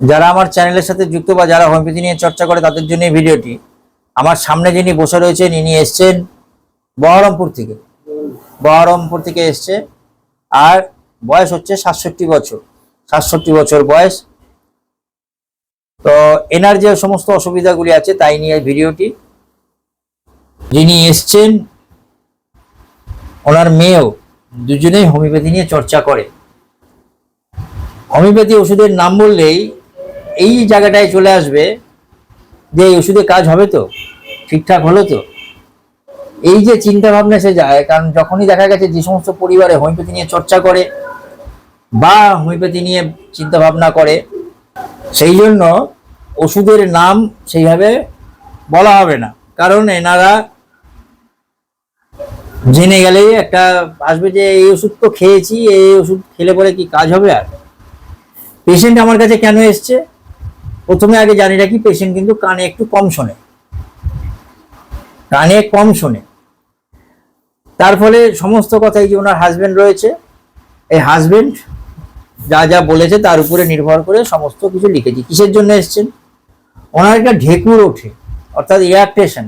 যারা আমার চ্যানেলের সাথে যুক্ত বা যারা হোমিওপ্যাথি নিয়ে চর্চা করে তাদের জন্য ভিডিওটি। আমার সামনে যিনি বসে রয়েছেন, ইনি এসছেন বহরমপুর থেকে। বহরমপুর থেকে এসছে। আর বয়স হচ্ছে সাতষট্টি বছর। সাতষট্টি বছর বয়স। তো এনার যে সমস্ত অসুবিধাগুলি আছে, তাই নিয়ে ভিডিওটি। যিনি এসছেন, ওনার মেয়েও দুজনেই হোমিওপ্যাথি নিয়ে চর্চা করে। হোমিওপ্যাথি ওষুধের নাম বললেই এই জায়গাটায় চলে আসবে যে এই ওষুধে কাজ হবে তো, ঠিকঠাক হলো তো। এই যে চিন্তা ভাবনা এসে যায়, কারণ যখনই দেখা গেছে যে সমস্ত পরিবারে হোমিওপ্যাথি নিয়ে চর্চা করে বা হোমিওপ্যাথি নিয়ে চিন্তা ভাবনা করে, সেই জন্য ওষুধের নাম সেইভাবে বলা হবে না। কারণ এনারা জেনে গেলেই একটা আসবে যে এই ওষুধ তো খেয়েছি, এই ওষুধ খেলে পরে কি কাজ হবে আর? পেশেন্ট আমার কাছে কেন এসছে? প্রথমে আগে জানি রাখি পেশেন্ট কিন্তু কানে একটু কম শোনে। কানে কম শোনে। তার ফলে সমস্ত কথাই যে ওনার হাজবেন্ড রয়েছে, এই হাজবেন্ড যা যা বলেছে তার উপরে নির্ভর করে সমস্ত কিছু লিখেছি। কিসের জন্য এসছেন? ওনার একটা ঢেকুর ওঠে, অর্থাৎ ইরাকটেশন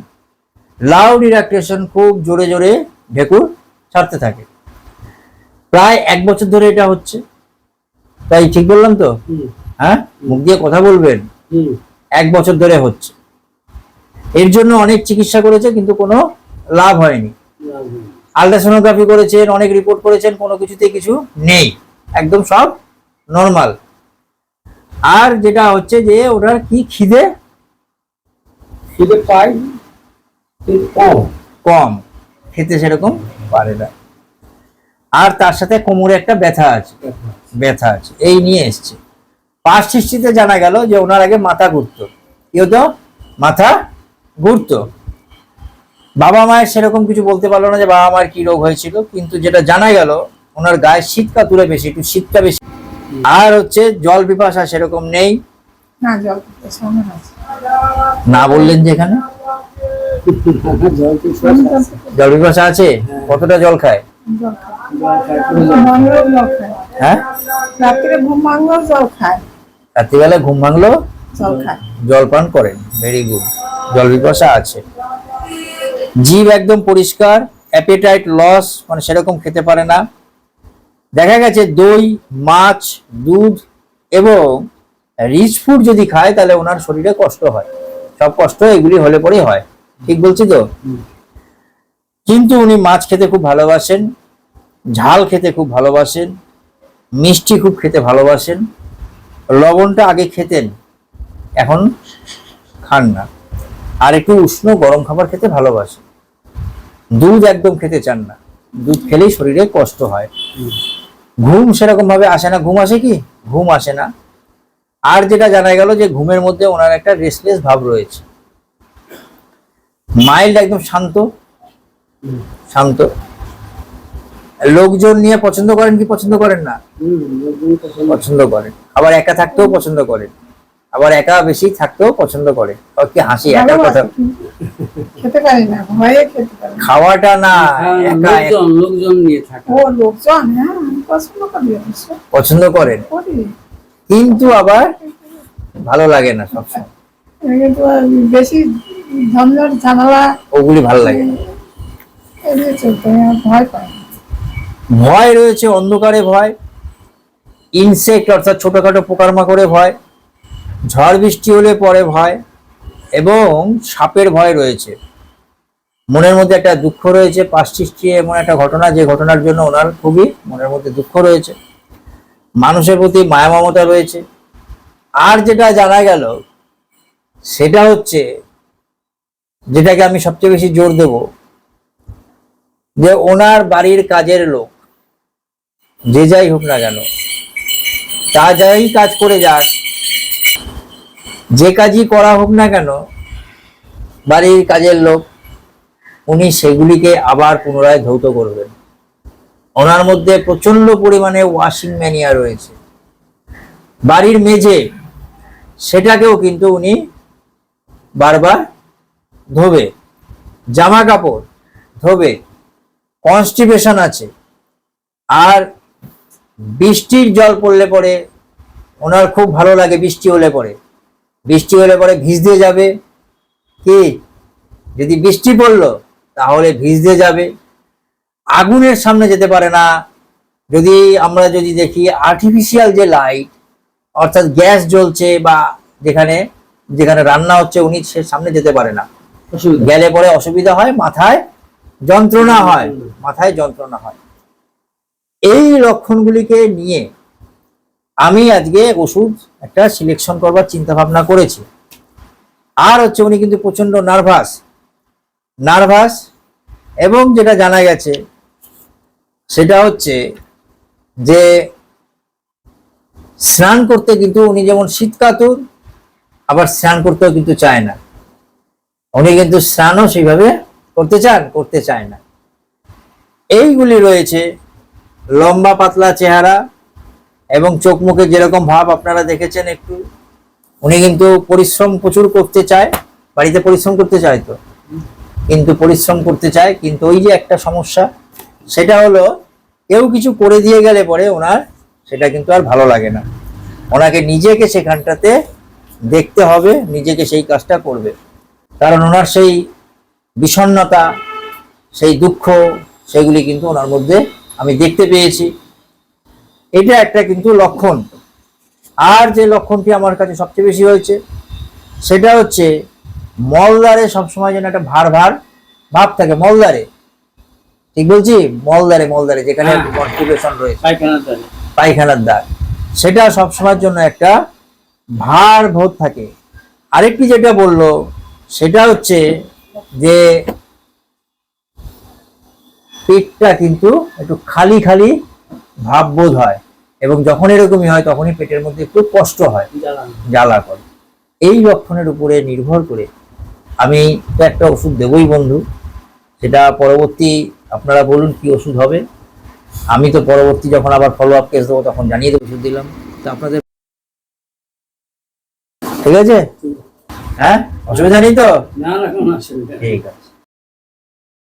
লাউড ইরাকটেশন খুব জোরে জোরে ঢেকুর ছাড়তে থাকে। প্রায় এক বছর ধরে এটা হচ্ছে। তাই ঠিক বললাম তো? হ্যাঁ? মুখ দিয়ে কথা বলবেন? এক বছর ধরে হচ্ছে। এর জন্য অনেক চিকিৎসা করেছে কিন্তু কোনো লাভ হয়নি। আলট্রাসোনোগ্রাফি করেছেন অনেক রিপোর্ট করেছেন কোনো কিছুতে কিছু নেই। একদম সব নর্মাল আর যেটা হচ্ছে যে ওটার কি খিদে? খিদে পাই কম। কম। খেতে সেরকম পারে না। আর তার সাথে কোমরে একটা ব্যথা আছে। ব্যথা আছে। এই নিয়ে এসছে। পাশ সৃষ্টিতে জানা গেল যে ওনার আগে মাথা ঘুরতো। কি হতো মাথা ঘুরতো। বাবা মায়ের সেরকম কিছু বলতে পারল না যে বাবা মায়ের কি রোগ হয়েছিল কিন্তু যেটা জানা গেল ওনার গায়ে শীতটা তুলে বেশি একটু শীতটা বেশি। আর হচ্ছে জল পিপাসা সেরকম নেই। না বললেন যে এখানে? জল পিপাসা আছে? কতটা জল খায়? হ্যাঁ? রাত্রে ঘুম জল খায়। রাত্রিবেলা ঘুম ভাঙলো জল পান করেন ভেরি গুড জল পিপাসা আছে। জীব একদম পরিষ্কার অ্যাপেটাইট লস মানে সেরকম খেতে পারে না। দেখা গেছে দই মাছ দুধ এবং রিচ ফুড যদি খায় তাহলে ওনার শরীরে কষ্ট হয়। সব কষ্ট এগুলি হলে পরেই হয়। ঠিক বলছি তো? কিন্তু উনি মাছ খেতে খুব ভালোবাসেন ঝাল খেতে খুব ভালোবাসেন মিষ্টি খুব খেতে ভালোবাসেন। লবণটা আগে খেতেন, এখন খান না। আর একটু উষ্ণ গরম খাবার খেতে ভালোবাসে দুধ একদম খেতে চান না। দুধ খেলেই শরীরে কষ্ট হয়। ঘুম সেরকম ভাবে আসে না। ঘুম আসে কি? ঘুম আসে না। আর যেটা জানা গেল যে ঘুমের মধ্যে ওনার একটা রেস্টলেস ভাব রয়েছে। মাইল্ড একদম শান্ত। শান্ত। লোকজন নিয়ে পছন্দ করেন কি পছন্দ করেন না? পছন্দ। করেন। আবার একা থাকতেও পছন্দ করেন। আবার একা বেশি থাকতেও পছন্দ করে কি হাসি একার কথা। কিন্তু খেতে পারি না ভয়ে খেতে পারি খাওয়াটা না হ্যাঁ, একা লোকজন লোকজন নিয়ে থাকে। ও লোকজন হ্যাঁ পছন্দ করি পছন্দ করেন। কিন্তু আবার ভালো লাগে না সবসময়। আমি কিন্তু আর বেশি ঝঞ্ঝট ঝামেলা ওগুলি ভালো লাগে। ভয় না। ভয় রয়েছে, অন্ধকারে ভয় ইনসেক্ট অর্থাৎ ছোটখাটো পোকামাকড়ে ভয়, ঝড় বৃষ্টি হলে পরে ভয় এবং সাপের ভয় রয়েছে। মনের মধ্যে একটা দুঃখ রয়েছে পাশ সৃষ্টি এমন একটা ঘটনা, যে ঘটনার জন্য ওনার খুবই মনের মধ্যে দুঃখ রয়েছে। মানুষের প্রতি মায়া মমতা রয়েছে। আর যেটা জানা গেল, সেটা হচ্ছে, যেটাকে আমি সবচেয়ে বেশি জোর দেব, যে ওনার বাড়ির কাজের লোক যে যাই হোক না কেন, তা যাই কাজ করে যাক। যে কাজই করা হোক না কেন, বাড়ির কাজের লোক, উনি সেগুলিকে আবার পুনরায় ধৌত করবেন। ওনার মধ্যে প্রচণ্ড পরিমাণে ওয়াশিং ম্যানিয়া রয়েছে। বাড়ির মেঝে, সেটাকেও কিন্তু উনি বারবার ধোবে। জামা কাপড় ধোবে। কনস্টিপেশন আছে। আর বৃষ্টির জল পড়লে পরে ওনার খুব ভালো লাগে বৃষ্টি হলে পরে বৃষ্টি হলে পরে ভিজতে যাবে। কি? যদি বৃষ্টি পড়ল তাহলে ভিজতে যাবে। আগুনের সামনে যেতে পারে না। যদি আমরা যদি দেখি আর্টিফিশিয়াল যে লাইট অর্থাৎ গ্যাস জ্বলছে বা যেখানে যেখানে রান্না হচ্ছে উনি সে সামনে যেতে পারে না। গেলে পরে অসুবিধা হয় মাথায় যন্ত্রণা হয়। মাথায় যন্ত্রণা হয়। এই লক্ষণগুলিকে নিয়ে আমি আজকে ওষুধ একটা সিলেকশন করবার চিন্তা ভাবনা করেছি। আর হচ্ছে উনি কিন্তু প্রচণ্ড নার্ভাস নার্ভাস এবং যেটা জানা গেছে, সেটা হচ্ছে যে স্নান করতে কিন্তু উনি যেমন শীতকাতুর, আবার স্নান করতেও কিন্তু চায় না। উনি কিন্তু স্নানও সেইভাবে করতে চান, করতে চায় না। এইগুলি রয়েছে লম্বা পাতলা চেহারা এবং চোখ মুখে যেরকম ভাব আপনারা দেখেছেন একটু, উনি কিন্তু পরিশ্রম প্রচুর করতে চায়, বাড়িতে পরিশ্রম করতে চায় তো। কিন্তু পরিশ্রম করতে চায়, কিন্তু ওই যে একটা সমস্যা, সেটা হলো কেউ কিছু করে দিয়ে গেলে পরে ওনার সেটা কিন্তু আর ভালো লাগে না। ওনাকে নিজেকে সেখানটাতে দেখতে হবে, নিজেকে সেই কাজটা করবে। কারণ ওনার সেই বিষণ্ণতা, সেই দুঃখ, সেগুলি কিন্তু ওনার মধ্যে আমি দেখতে পেয়েছি। এটা একটা কিন্তু লক্ষণ। আর যে লক্ষণটি আমার কাছে সবচেয়ে বেশি হয়েছে সেটা হচ্ছে মলদারে সবসময় যেন একটা ভার ভার ভাব থাকে মলদারে ঠিক বলছি? মলদারে মলদারে যেখানে হ্যাঁ। কনস্টিপেশন রয়েছে। পায়খানার দ্বারা। দাগ সেটা সবসময়ের জন্য একটা ভার বোধ থাকে। আরেকটি যেটা বলল সেটা হচ্ছে যে পেটটা কিন্তু একটু খালি খালি ভাব বোধ হয় এবং যখন এরকমই হয় তখনই পেটের মধ্যে একটু কষ্ট হয়। জ্বালা করে। এই লক্ষণের উপরে নির্ভর করে আমি তো একটা ওষুধ দেবই বন্ধু। সেটা পরবর্তী আপনারা বলুন কি ওষুধ হবে। আমি তো পরবর্তী যখন আবার ফলো আপ কেস দেবো তখন জানিয়ে দেবো ওষুধ দিলাম। তো আপনাদের ঠিক আছে? হ্যাঁ? অসুবিধা নেই তো। ঠিক আছে।